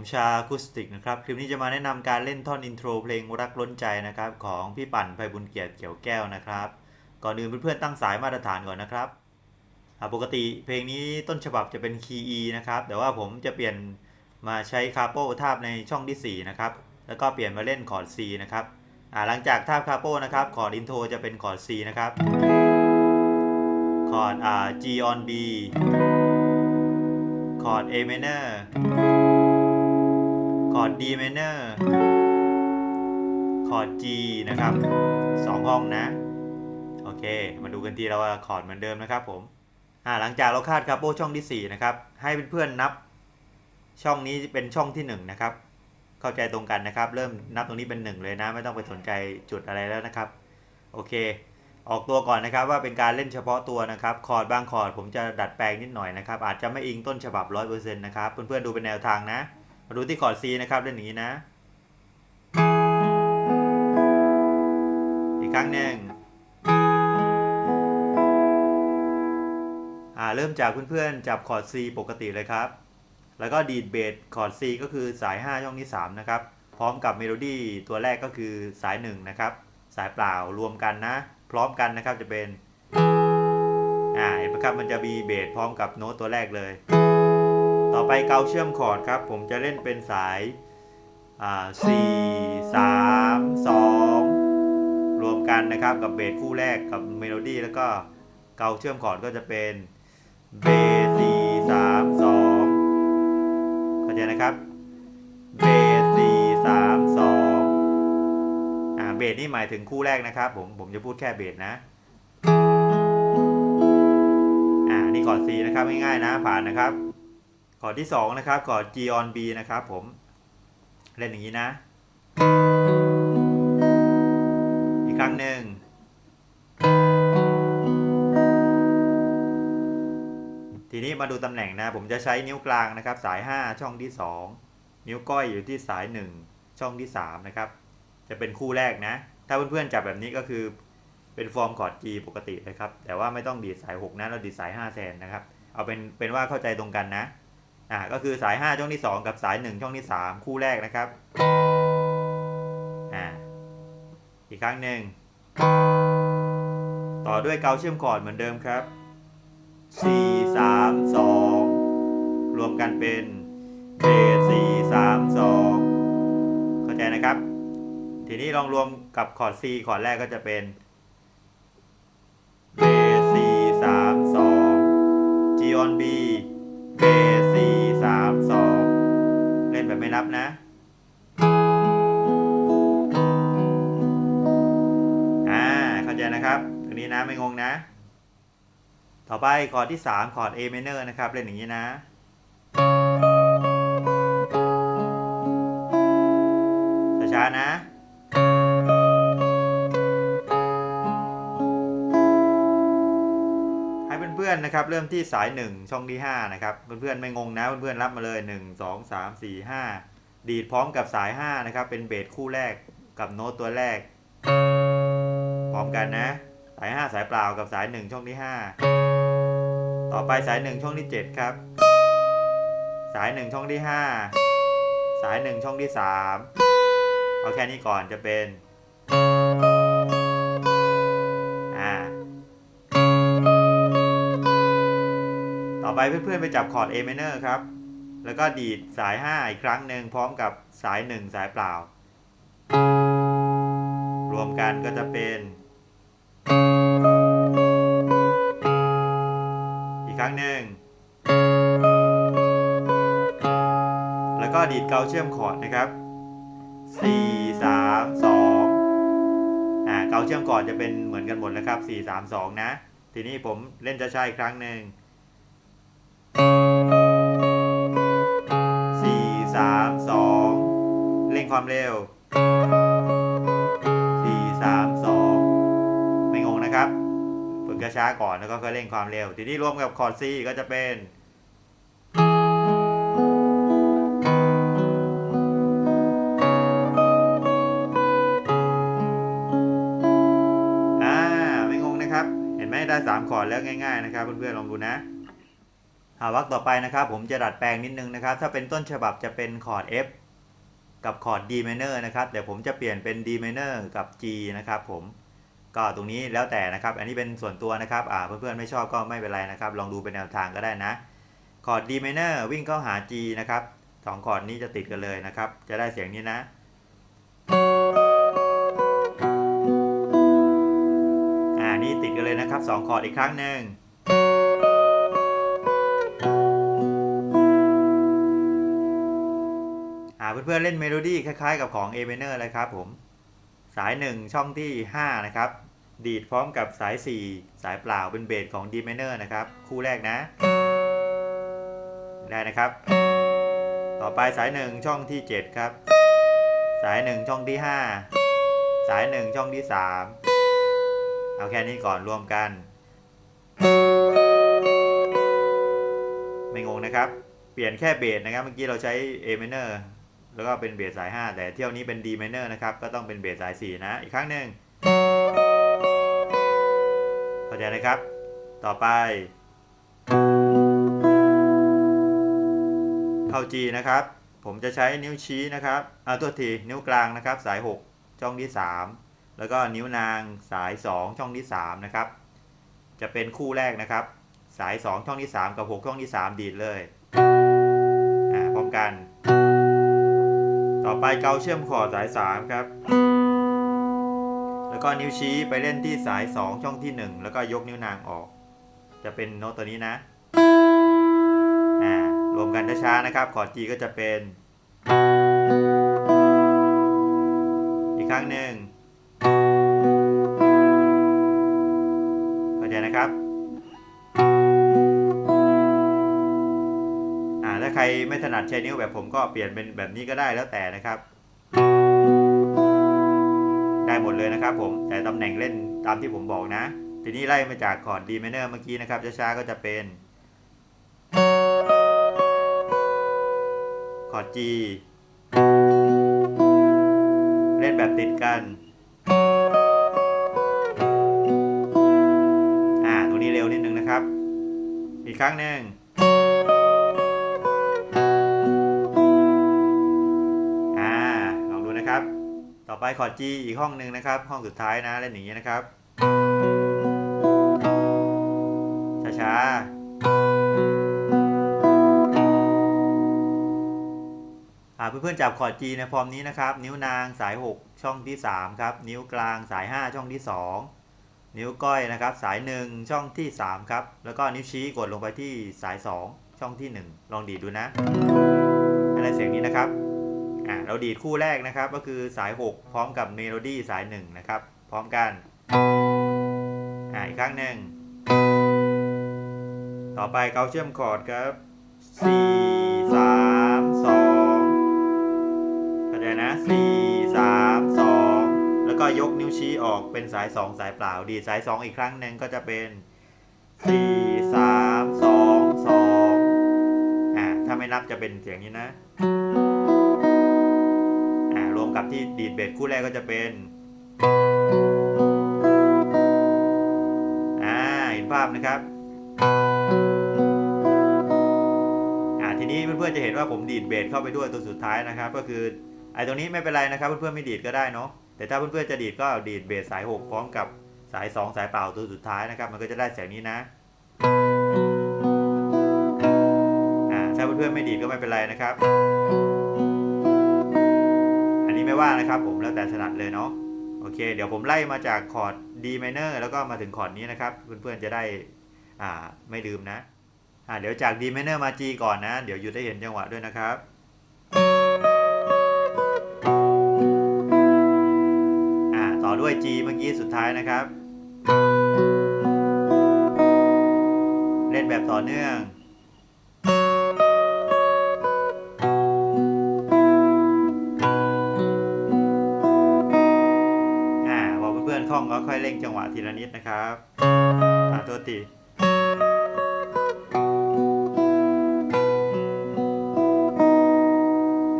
ผมชาคูสติกนะครับ คลิปนี้จะมาแนะนำการเล่นท่อนอินโทรเพลงรักล้นใจนะครับ ของพี่ปั่นไพบุญเกียรติเกี่ยวแก้วนะครับ ก่อนอื่นเพื่อนๆตั้งสายมาตรฐานก่อนนะครับ ปกติเพลงนี้ต้นฉบับจะเป็นคีย์ E นะครับ แต่ว่าผมจะเปลี่ยนมาใช้คาโปทาบในช่องที่ 4 นะครับ แล้วก็เปลี่ยนมาเล่นคอร์ด C นะครับหลังจากทาบคาโปนะครับคอร์ดอินโทรจะเป็นคอร์ด C นะครับคอร์ดอ่า G on B คอร์ด A minor อร์ด D minor คอร์ด G นะครับสองห้องนะ โอเค มาดูกันทีแล้วว่าคอร์ดเหมือนเดิมนะครับผมอ่าหลังจากเราคาดคาโปช่องที่ 4 นะครับ ให้เพื่อนๆนับช่องนี้เป็นช่องที่ 1 นะครับ เข้าใจตรงกันนะครับ เริ่มนับตรงนี้เป็น 1 เลยนะ ไม่ต้องไปสนใจจุดอะไรแล้วนะครับ โอเค ออกตัวก่อนนะครับว่าเป็นการเล่นเฉพาะตัวนะครับ คอร์ดบางคอร์ดผมจะดัดแปลงนิดหน่อยนะครับ อาจจะไม่อิงต้นฉบับ 100%นะครับ เพื่อนๆดูเป็นแนวทางนะ มาดูที่คอร์ด C นะครับเล่นอย่างนี้นะอีกครั้งหนึ่งอ่าเริ่มจากเพื่อนๆจับคอร์ด C ปกติเลยครับ แล้วก็ดีดเบสคอร์ด C ก็คือสาย 5 ช่องที่ 3 นะครับ พร้อมกับเมโลดี้ตัวแรกก็คือสาย 1 นะครับ สายเปล่ารวมกันนะ พร้อมกันนะครับจะเป็นอ่าเห็นไหมครับมันจะมีเบสพร้อมกับโน้ตตัวแรกเลย ต่อไปเกาเชื่อมคอร์ดครับ ผมจะเล่นเป็นสายอ่าสี่สามสองรวมกันนะครับกับเบสคู่แรกกับเมโลดี้แล้วก็เกาเชื่อมคอร์ดก็จะเป็นเบสสี่สามสองเข้าใจนะครับเบสสี่สามสองอ่าเบสนี่หมายถึงคู่แรกนะครับผมผมจะพูดแค่เบสนะอ่านี่คอร์ด C นะครับง่ายๆนะผ่านนะครับ คอร์ดที่2นะครับคอร์ด G on B นะครับผม เล่นอย่างนี้นะ อีกครั้งหนึ่งทีนี้มาดูตำแหน่งนะ ผมจะใช้นิ้วกลางนะครับ สาย 5 ช่องที่ 2 นิ้วก้อยอยู่ที่สาย 1 ช่องที่ 3 นะครับ จะเป็นคู่แรกนะ ถ้าเพื่อนๆจับแบบนี้ก็คือเป็นฟอร์มคอร์ด G ปกติเลยครับ แต่ว่าไม่ต้องดีดสาย 6 นะ เราดีดสาย 5 แทนนะครับ เอาเป็นเป็นว่าเข้าใจตรงกันนะ อ่าก็คือสาย 5 ช่องที่ 2 กับสาย 1 ช่องที่ 3 คู่แรกนะครับอ่าอีกครั้งหนึ่งต่อด้วยเกาเชื่อมคอร์ดเหมือนเดิมครับ 4 3 2 รวมกันเป็นเบส4 3 2 เข้าใจนะครับ ทีนี้ลองรวมกับคอร์ด C คอร์ดแรกก็จะเป็นเบส4 3 2 G on B ไม่นับนะอ่าเข้าใจนะครับตรงนี้นะไม่งงนะ ต่อไปคอร์ดที่3คอร์ด A minor นะครับเล่นอย่างนี้นะช้าๆนะ พื่อนๆนะครับ เริ่มที่สาย 1 ช่องที่5นะครับเพื่อนๆไม่งงนะเพื่อนๆรับมาเลย 1 2 3 4 5 ดีดพร้อมกับสาย 5 นะครับ เป็นเบสคู่แรกกับโน้ตตัวแรก พร้อมกันนะ สาย 5 สายเปล่ากับสาย 1 ช่องที่ 5 ต่อไปสาย 1 ช่องที่ 7 ครับ สาย 1 ช่องที่ 5 สาย 1 ช่องที่ 3 เอาแค่นี้ก่อนจะเป็น ไปเพื่อนๆไปจับคอร์ด A minor ครับ แล้วก็ดีดสาย 5 อีกครั้งหนึ่งพร้อมกับสาย 1 สายเปล่า รวมกันก็จะเป็น อีกครั้งหนึ่ง แล้วก็ดีดเกาเชื่อมคอร์ดนะครับ 4 3 2อ่าเกาเชื่อมคอร์ดจะเป็นเหมือนกันหมดนะครับ 4 3 2 นะ ทีนี้ผมเล่นจะใช่ครั้งหนึ่ง ความเร็ว 4 3 2 ไม่งงนะครับ ฝึกช้าๆก่อนแล้วก็ค่อยเร่งความเร็ว ทีนี้รวมกับคอร์ด C ก็จะเป็นอ่าไม่งงนะครับเห็นไหมได้3คอร์ดแล้วง่ายๆนะครับเพื่อนๆลองดูนะอ่าวรรคต่อไปนะครับ ผมจะดัดแปลงนิดนึงนะครับ ถ้าเป็นต้นฉบับจะเป็นคอร์ด F กับคอร์ด D minor นะครับแต่ผมจะเปลี่ยนเป็น D minor กับ G นะครับผมก็ตรงนี้แล้วแต่นะครับ อันนี้เป็นส่วนตัวนะครับอ่าเพื่อนๆไม่ชอบก็ไม่เป็นไรนะครับ ลองดูเป็นแนวทางก็ได้นะคอร์ด D minor วิ่งเข้าหา G นะครับสองคอร์ดนี้จะติดกันเลยนะครับ จะได้เสียงนี้นะอ่านี่ติดกันเลยนะครับสองคอร์ดอีกครั้งหนึ่ง เพื่อนๆเล่นเมโลดี้คล้ายๆกับของ A minor เลยครับผม สาย 1 ช่องที่ 5 นะครับ ดีดพร้อมกับสาย 4 สายเปล่าเป็นเบสของ D minor นะครับ คู่แรกนะ ได้นะครับ ต่อไปสาย 1 ช่องที่ 7 ครับ สาย 1 ช่องที่ 5 สาย 1 ช่องที่ 3 เอาแค่นี้ก่อนรวมกัน ไม่งงนะครับเปลี่ยนแค่เบสนะครับ เมื่อกี้เราใช้ A minor แล้วก็เป็นเบสสาย 5 แต่เที่ยวนี้เป็น D minor นะครับ ก็ต้องเป็นเบสสาย 4 นะ อีกครั้งหนึ่งเข้าใจนะครับ ต่อไป เข้า G นะครับ ผมจะใช้นิ้วชี้นะครับอ่าตัวทีนิ้วกลางนะครับ สาย 6 ช่องที่ 3 แล้วก็นิ้วนางสาย 2 ช่องที่ 3 นะครับ จะเป็นคู่แรกนะครับ สาย 2 ช่องที่ 3 กับ 6 ช่องที่ 3 ดีดเลย อ่า พร้อมกัน ต่อไปเกาเชื่อมคอร์ดสาย 3 ครับ แล้วก็นิ้วชี้ไปเล่นที่สาย 2 ช่องที่ 1 แล้วก็ยกนิ้วนางออก จะเป็นโน้ตตัวนี้นะอ่ารวมกันช้าๆนะครับ คอร์ด G ก็จะเป็น อีกครั้งหนึ่งเข้าใจนะครับ รไม่ถนัดใช้นิ้วแบบผมก็เปลี่ยนเป็นแบบนี้ก็ได้แล้วแต่นะครับ ได้หมดเลยนะครับผมแต่ตำแหน่งเล่นตามที่ผมบอกนะ ทีนี้ไล่มาจากคอร์ด D minor เมื่อกี้นะครับช้าๆก็จะเป็นคอร์ด G เล่นแบบติดกัน อ่า ตรงนี้เร็วนิดนึงนะครับ อีกครั้งหนึ่ง คอร์ด G อีกห้องหนึ่งนะครับ ห้องสุดท้ายนะเล่นอย่างนี้นะครับ ช้าๆอ่าเพื่อนๆจับคอร์ด G ในฟอร์มนี้นะครับ นิ้วนางสาย 6 ช่องที่ 3 ครับ นิ้วกลางสาย 5 ช่องที่ 2 นิ้วก้อยนะครับ สาย 1 ช่องที่ 3 ครับ แล้วก็นิ้วชี้กดลงไปที่สาย 2 ช่องที่ 1 ลองดีดดูนะอะไรเสียงนี้นะครับ อ่าเราดีดคู่แรกนะครับ ก็คือสาย 6 พร้อมกับเมโลดี้สาย 1 นะครับ พร้อมกันอ่าอีกครั้งหนึ่ง ต่อไปเกาเชื่อมคอร์ดครับ4 3 2เข้าใจนะ4 3 2 แล้วก็ยกนิ้วชี้ออกเป็นสาย 2 สายเปล่า ดีดสาย 2 อีกครั้งหนึ่งก็จะเป็น4 3 2 2อ่าถ้าไม่นับจะเป็นเสียงนี้นะอ่า รวมกับที่ดีดเบสคู่แรกก็จะเป็นอ่าเห็นภาพนะครับอ่าทีนี้เพื่อนๆจะเห็นว่าผมดีดเบสเข้าไปด้วยตัวสุดท้ายนะครับ ก็คือไอ้ตรงนี้ไม่เป็นไรนะครับ เพื่อนๆไม่ดีดก็ได้เนาะแต่ถ้าเพื่อนๆจะดีดก็ดีดเบสสาย 6 พร้อมกับสาย 2 สายเปล่าตัวสุดท้ายนะครับ มันก็จะได้เสียงนี้นะอ่าถ้าเพื่อนๆไม่ดีดก็ไม่เป็นไรนะครับ ว่านะครับผมแล้วแต่ถนัดเลยเนาะโอเค เดี๋ยวผมไล่มาจากคอร์ด D minor แล้วก็มาถึงคอร์ดนี้นะครับ เพื่อนๆจะได้อ่าไม่ลืมนะอ่าเดี๋ยวจาก D minor มา G ก่อนนะ เดี๋ยวหยุดได้เห็นจังหวะด้วยนะครับ อ่าต่อด้วย G เมื่อกี้สุดท้ายนะครับ เล่นแบบต่อเนื่อง อนๆเร่งจังหวะทีละนิดนะครับอ่าตัวตี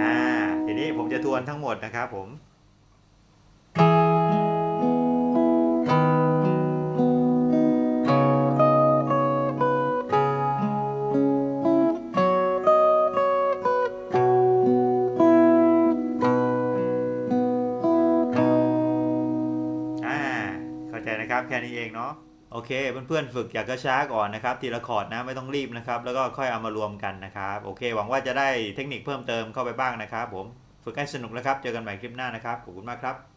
อ่าทีนี้ผมจะทวนทั้งหมดนะครับผม แค่นี้เองเนาะโอเคเพื่อนๆฝึกอยากก็ช้าก่อนนะครับทีละคอร์ดนะไม่ต้องรีบนะครับ แล้วก็ค่อยเอามารวมกันนะครับโอเค หวังว่าจะได้เทคนิคเพิ่มเติมเข้าไปบ้างนะครับ ผมฝึกให้สนุกนะครับ เจอกันใหม่คลิปหน้านะครับขอบคุณมากครับ